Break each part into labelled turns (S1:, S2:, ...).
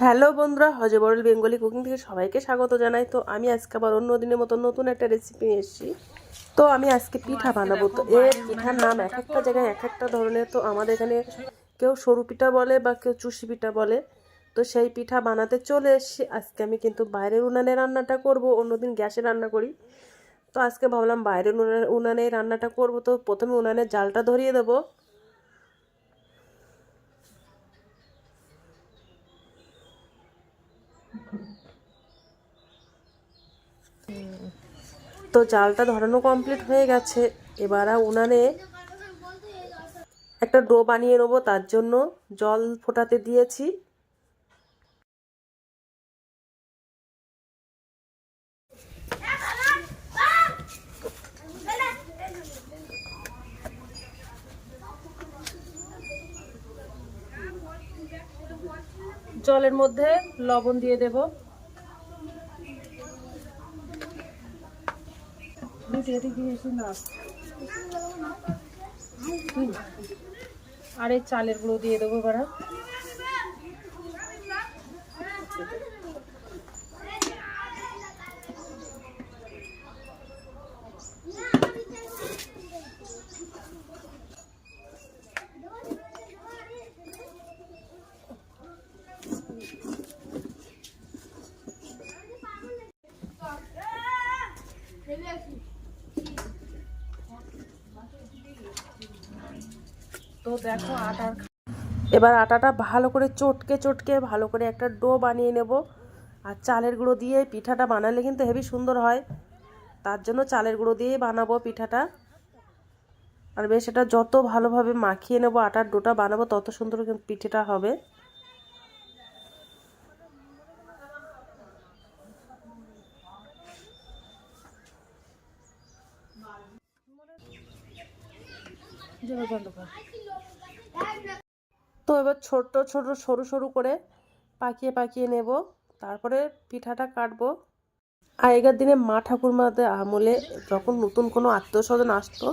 S1: Hello বন্ধুরা হজবরল Bengali cooking থেকে সবাইকে স্বাগত জানাই। তো আমি আজকে আবার অন্য দিনের মতো নতুন একটা রেসিপি নিয়ে এসেছি। তো আমি আজকে পিঠা বানাবো। তো এর পিঠার নাম এক একটা জায়গায় এক একটা ধরনের। তো আমাদের এখানে কেউ সরু পিঠা বলে বা কেউ চুষি পিঠা বলে। তো সেই পিঠা বানাতে চলে এসেছি। আজকে আমি কিন্তু বাইরের উনানে রান্নাটা করব, অন্যদিন গ্যাসে রান্না করি। তো আজকে ভাবলাম বাইরের উনানে রান্নাটা করব, তো প্রথমে উনানে জালটা ধরিয়ে দেবো। তো জালটা ধরানো কমপ্লিট হয়ে গেছে। এবার উনানে একটা ডো বানিয়ে নেব, তার জন্য জল ফোটাতে দিয়েছি। জলের মধ্যে লবণ দিয়ে দেব। আর এই চালের গুঁড়ো দিয়ে দেবো এবার। তো দেখো আটার এবার আটাটা ভালো করে চটকে চটকে ভালো করে একটা ডো বানিয়ে নেব। আর চালের গুঁড়ো দিয়ে পিঠাটা বানালে কিন্তু হেভি সুন্দর হয়। তার জন্য চালের গুঁড়ো দিয়েই বানাবো পিঠাটা। আর বেশ এটা যত ভালোভাবে মাখিয়ে নেব, আটার ডোটা বানাবো, তত সুন্দর পিঠেটা হবে। তো এবার ছোট ছোট সরু সরু করে পাকিয়ে পাকিয়ে নেব। তারপরে পিঠাটা কাটবো। আগেকার দিনে মা ঠাকুরমাদের আমলে যখন নতুন কোনো আত্মীয় স্বজন আসতো,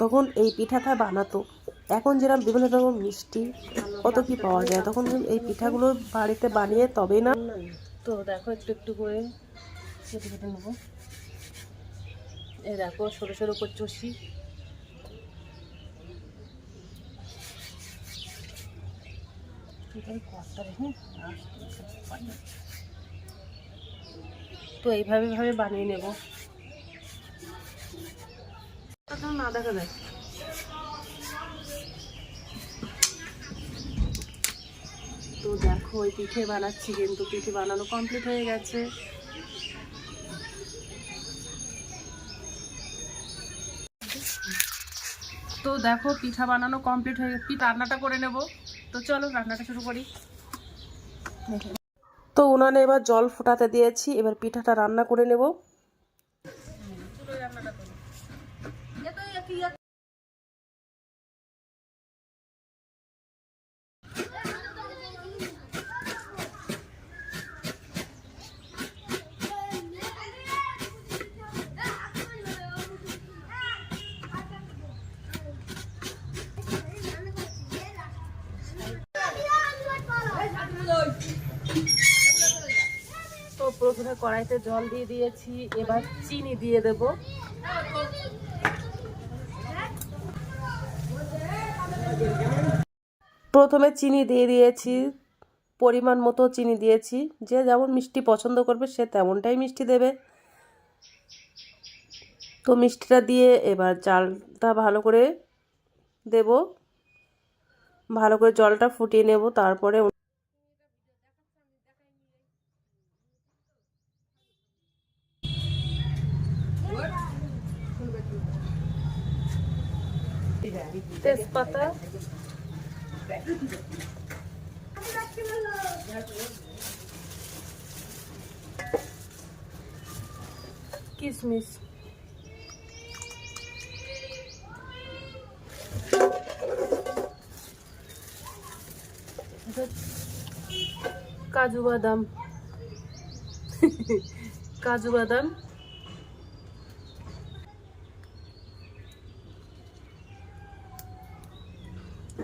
S1: তখন এই পিঠাটা বানাতো। এখন যেরকম বিভিন্ন রকম মিষ্টি কত কি পাওয়া যায়, তখন এই পিঠাগুলো বাড়িতে বানিয়ে তবেই না। তো দেখো একটু একটু করে কেটে কেটে নেব। এই দেখো, সরু সরু করে চষি তো এইভাবে ভাবে বানিয়ে নেব। না দেখা যায়। তো দেখো, ওই পিঠে বানাচ্ছি কিন্তু, পিঠে বানানো কমপ্লিট হয়ে গেছে। তো দেখো পিঠা বানানো কমপ্লিট হয়ে গেছে। রান্নাটা করে নেব। তো চলো রান্নাটা শুরু করি। তো উনানে এবার জল ফোটাতে দিয়েছি। এবার পিঠাটা রান্না করে নেব তো প্রথমে কড়াইতে জল দিয়ে দিয়েছি, এবার চিনি দিয়ে দেব। প্রথমে চিনি দিয়ে দিয়েছি, পরিমাণ মতো চিনি দিয়েছি। যে যেমন মিষ্টি পছন্দ করবে, সে তেমনটাই মিষ্টি দেবে। তো মিষ্টিটা দিয়ে এবার চালটা ভালো করে দেব। ভালো করে জলটা ফুটিয়ে নেব, তারপরে তেজপাতা। কিশমিশ কাজু বাদাম। কাজু বাদাম।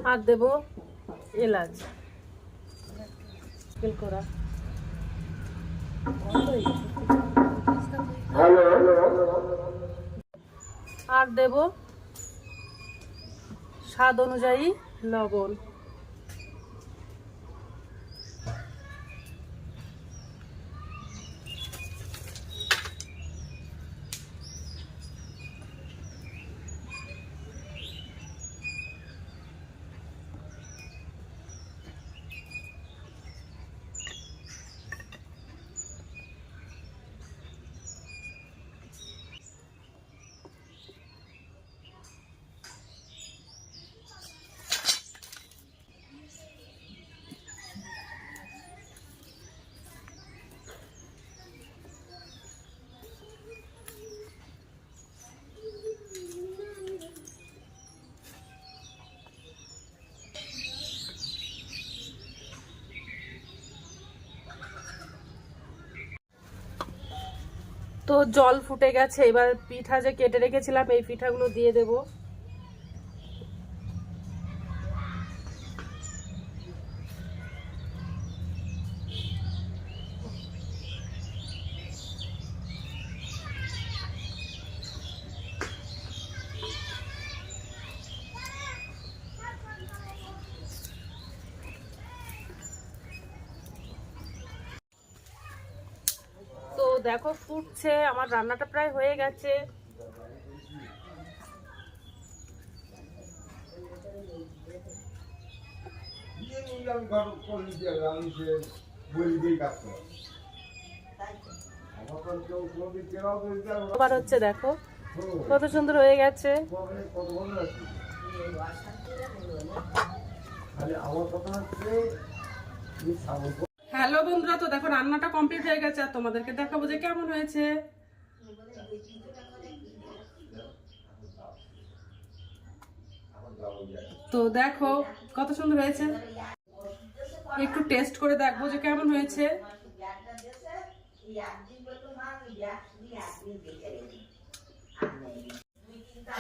S2: আর দেব এলাচ। করা। আর দেব স্বাদ অনুযায়ী লবণ তো জল ফুটে গেছে। এবার পিঠা যে কেটে রেখেছিলাম এই পিঠাগুলো দিয়ে দেব তো দেখো ফুটছে আমার রান্নাটা প্রায় হয়ে গেছে হচ্ছে দেখো কত সুন্দর হয়ে গেছে। হ্যালো বন্ধুরা, তো দেখো রান্নাটা কমপ্লিট হয়ে গেছে, আর তোমাদেরকে দেখাবো যে কেমন হয়েছে। তো দেখো কত সুন্দর হয়েছে। একটু টেস্ট করে দেখব যে কেমন হয়েছে।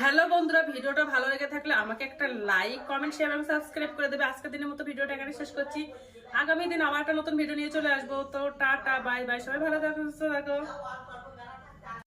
S2: হ্যালো বন্ধুরা, ভিডিওটা ভালো লেগে থাকলে আমাকে একটা লাইক কমেন্ট শেয়ার এবং সাবস্ক্রাইব করে দেবে। আজকের দিনের মতো ভিডিওটা এখানে শেষ করছি। আগামী দিন আমার একটা নতুন ভিডিও নিয়ে চলে আসব। তো টাটা বাই বাই সবাই ভালো থাকো থাকো।